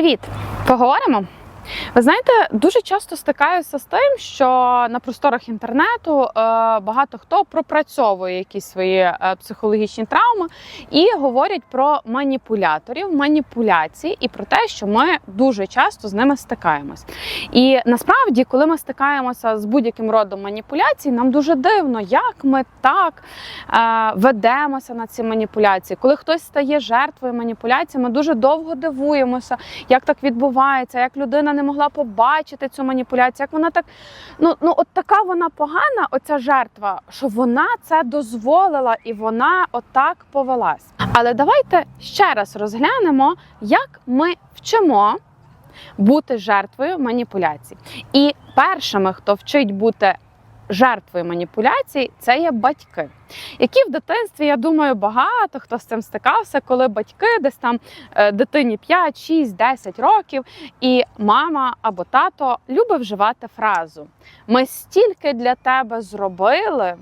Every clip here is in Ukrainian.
Привіт! Поговоримо. Ви знаєте, дуже часто стикаюся з тим, що на просторах інтернету е, багато хто пропрацьовує якісь свої е, психологічні травми і говорять про маніпуляторів, маніпуляції і про те, що ми дуже часто з ними стикаємось. І насправді, коли ми стикаємося з будь-яким родом маніпуляцій, нам дуже дивно, як ми так е, ведемося на ці маніпуляції. Коли хтось стає жертвою маніпуляцій, ми дуже довго дивуємося, як так відбувається, як людина не могла побачити цю маніпуляцію, як вона так. Ну, ну от така вона погана, оця жертва, що вона це дозволила і вона отак повелась. Але давайте ще раз розглянемо, як ми вчимо бути жертвою маніпуляцій. І першими, хто вчить бути жертвою маніпуляцій, це є батьки, які в дитинстві, я думаю, багато хто з цим стикався, коли батьки десь там е, дитині 5, 6, 10 років, і мама або тато любить вживати фразу: Ми стільки для тебе зробили.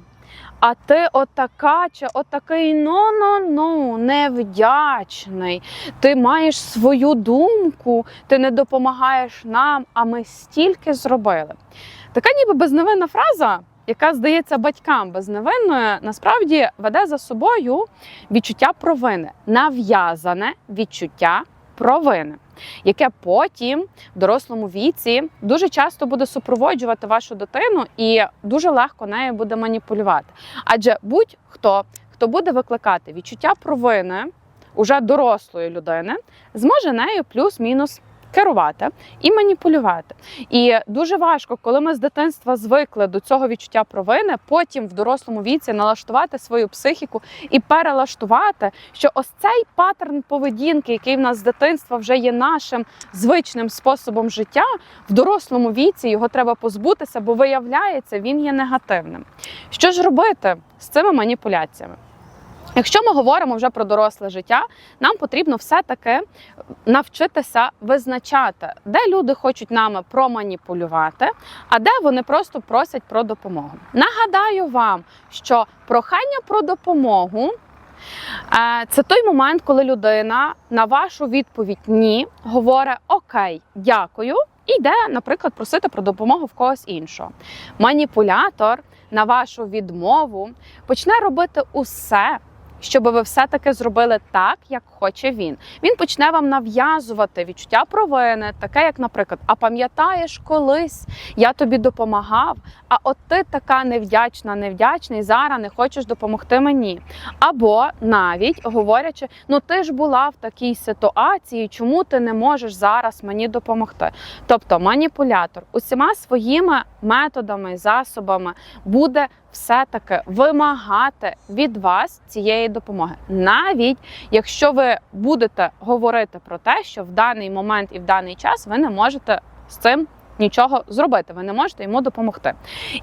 А ти отака чи отакий ну-ну-ну, невдячний. Ти маєш свою думку, ти не допомагаєш нам, а ми стільки зробили. Така ніби безневинна фраза, яка здається батькам безневинною, насправді веде за собою відчуття провини, нав'язане відчуття провини, яке потім в дорослому віці дуже часто буде супроводжувати вашу дитину і дуже легко нею буде маніпулювати. Адже будь-хто, хто буде викликати відчуття провини уже дорослої людини, зможе нею плюс-мінус керувати і маніпулювати. І дуже важко, коли ми з дитинства звикли до цього відчуття провини, потім в дорослому віці налаштувати свою психіку і перелаштувати, що ось цей паттерн поведінки, який в нас з дитинства вже є нашим звичним способом життя, в дорослому віці його треба позбутися, бо виявляється, він є негативним. Що ж робити з цими маніпуляціями? Якщо ми говоримо вже про доросле життя, нам потрібно все-таки навчитися визначати, де люди хочуть нами проманіпулювати, а де вони просто просять про допомогу. Нагадаю вам, що прохання про допомогу. е, Це той момент, коли людина на вашу відповідь ні говорить Окей, дякую, і йде, наприклад, просити про допомогу в когось іншого. Маніпулятор на вашу відмову почне робити усе, щоб ви все-таки зробили так, як хоче він. Він почне вам нав'язувати відчуття провини, таке, як, наприклад, а пам'ятаєш колись я тобі допомагав, а от ти така невдячна, невдячний, зараз не хочеш допомогти мені. Або навіть говорячи, ну ти ж була в такій ситуації, чому ти не можеш зараз мені допомогти? Тобто маніпулятор усіма своїми методами, засобами буде все-таки вимагати від вас цієї допомоги, навіть якщо ви будете говорити про те, що в даний момент і в даний час ви не можете з цим нічого зробити, ви не можете йому допомогти.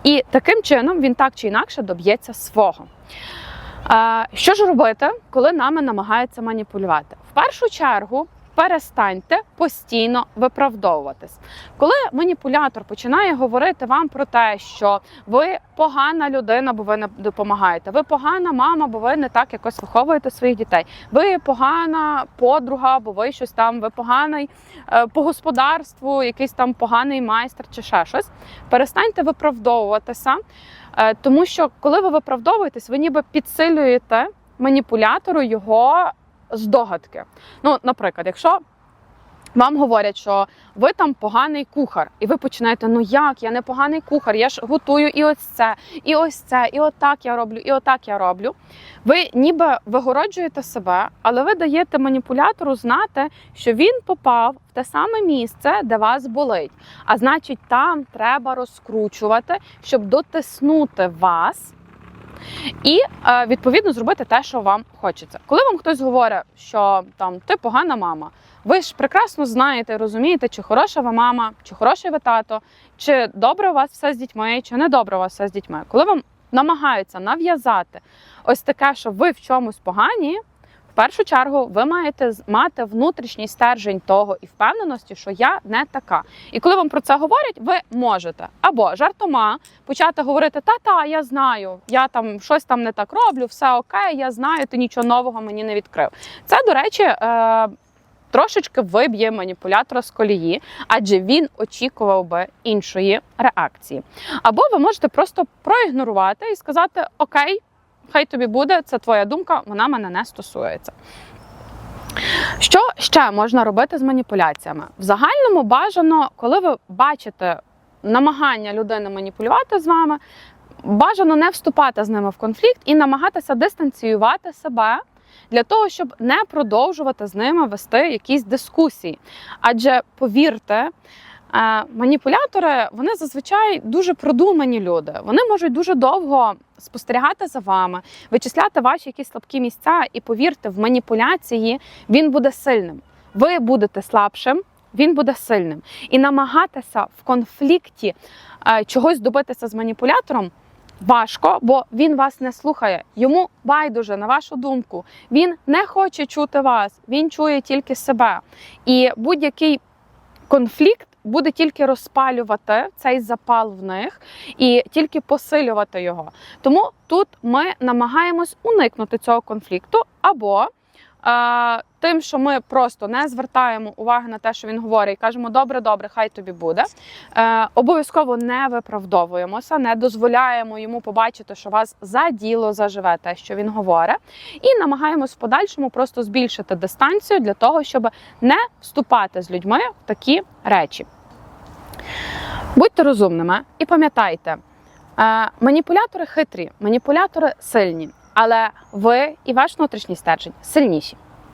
І таким чином він так чи інакше доб'ється свого. Що ж робити, коли нами намагаються маніпулювати? В першу чергу. Перестаньте постійно виправдовуватись. Коли маніпулятор починає говорити вам про те, що ви погана людина, бо ви не допомагаєте, ви погана мама, бо ви не так якось виховуєте своїх дітей, ви погана подруга, бо ви щось там, ви поганий е, по господарству, якийсь там поганий майстер чи ще щось. Перестаньте виправдовуватися, е, тому що коли ви виправдовуєтесь, ви ніби підсилюєте маніпулятору його здогадки. Ну, наприклад, якщо вам говорять, що ви там поганий кухар, і ви починаєте, ну як, я не поганий кухар, я ж готую і ось це, і ось це, і отак я роблю, і отак я роблю. Ви ніби вигороджуєте себе, але ви даєте маніпулятору знати, що він попав в те саме місце, де вас болить. А значить, там треба розкручувати, щоб дотиснути вас. І е, відповідно зробити те, що вам хочеться. Коли вам хтось говорить, що там ти погана мама, ви ж прекрасно знаєте, розумієте, чи хороша ви мама, чи хороший ви тато, чи добре у вас все з дітьми, чи не добре у вас все з дітьми. Коли вам намагаються нав'язати ось таке, що ви в чомусь погані. В першу чергу ви маєте мати внутрішній стержень того і впевненості, що я не така. І коли вам про це говорять, ви можете або жартома почати говорити: та-та, я знаю, я там щось там не так роблю, все окей, я знаю, ти нічого нового мені не відкрив. Це, до речі, е, трошечки виб'є маніпулятора з колії, адже він очікував би іншої реакції. Або ви можете просто проігнорувати і сказати: Окей, хай тобі буде, це твоя думка, вона мене не стосується. Що ще можна робити з маніпуляціями? В загальному бажано, коли ви бачите намагання людини маніпулювати з вами, бажано не вступати з ними в конфлікт і намагатися дистанціювати себе для того, щоб не продовжувати з ними вести якісь дискусії. Адже повірте, маніпулятори вони зазвичай дуже продумані люди. Вони можуть дуже довго спостерігати за вами, вичисляти ваші якісь слабкі місця, і повірте, в маніпуляції він буде сильним. Ви будете слабшим. Він буде сильним і намагатися в конфлікті е, чогось добитися з маніпулятором важко, бо він вас не слухає. Йому байдуже на вашу думку. Він не хоче чути вас, він чує тільки себе. І будь-який конфлікт буде тільки розпалювати цей запал в них і тільки посилювати його. Тому тут ми намагаємось уникнути цього конфлікту або. Тим, що ми просто не звертаємо уваги на те, що він говорить, і кажемо добре, добре, хай тобі буде. Е, обов'язково не виправдовуємося, не дозволяємо йому побачити, що вас за діло заживе те, що він говорить, і намагаємось в подальшому просто збільшити дистанцію для того, щоб не вступати з людьми в такі речі. Будьте розумними і пам'ятайте, е, маніпулятори хитрі, маніпулятори сильні, але ви і ваш внутрішній стержень сильніші.